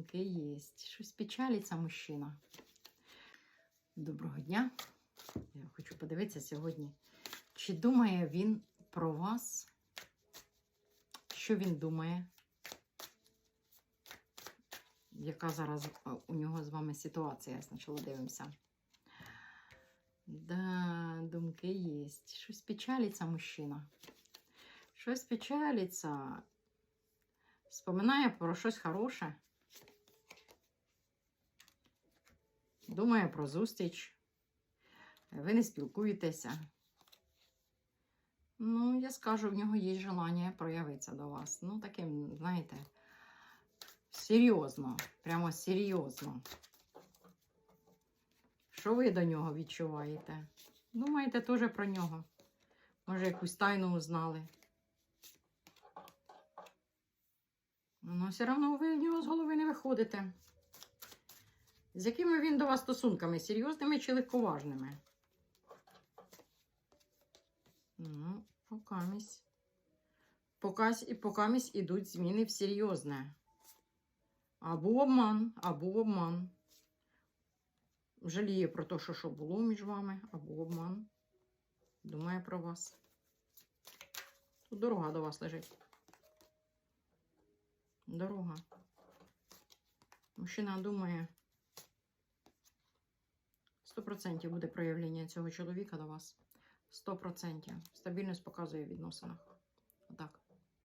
думки є. Щось печалиться мужчина. Доброго дня. Я хочу подивитися сьогодні, чи думає він про вас? Що він думає? Яка зараз е, у нього з вами ситуація? Спочатку дивимося. Да, думки є. Щось печалиться мужчина. Щось печалиться. Вспоминає про щось хороше. Думає про зустріч. Ви не спілкуєтеся. Ну, я скажу, в нього є желання проявитися до вас. Ну, таким, знаєте, серйозно, прямо серйозно. Що ви до нього відчуваєте? Думаєте теж про нього. Може, якусь тайну узнали. Ну, все одно ви в нього з голови не виходите. З якими він до вас стосунками? Серйозними чи легковажними? Ну, покамість. Покась і покамість ідуть зміни в серйозне. Або обман, або обман. Жаліє про те, що, що було між вами, або обман. Думає про вас. Тут дорога до вас лежить. Дорога. Мужчина думає. 100% буде проявлення цього чоловіка до вас. 100%. Стабільність показує в відносинах. Отак.